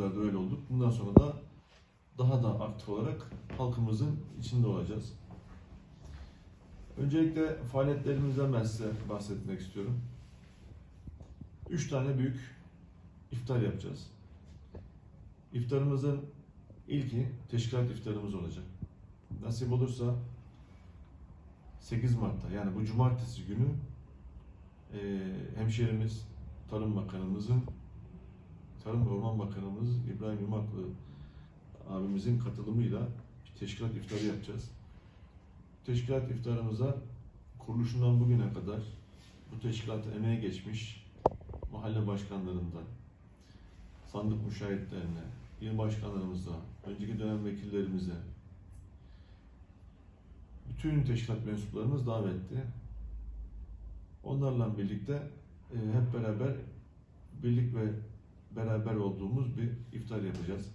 kadar da öyle olduk. Bundan sonra da daha da aktif olarak halkımızın içinde olacağız. Öncelikle faaliyetlerimizden ben size bahsetmek istiyorum. Üç tane büyük iftar yapacağız. İftarımızın ilki teşkilat iftarımız olacak. Nasip olursa 8 Mart'ta yani bu cumartesi günü eee hemşehrimiz Tarım Bakanımızın Tarım ve Orman Bakanımız İbrahim Yumaklı abimizin katılımıyla bir teşkilat iftarı yapacağız. Teşkilat iftarımıza kuruluşundan bugüne kadar bu teşkilata emeğe geçmiş mahalle başkanlarından, sandık müşahitlerine, il başkanlarımıza, önceki dönem vekillerimize, bütün teşkilat mensuplarımız davetli. Onlarla birlikte e, hep beraber birlik ve beraber olduğumuz bir iftar yapacağız.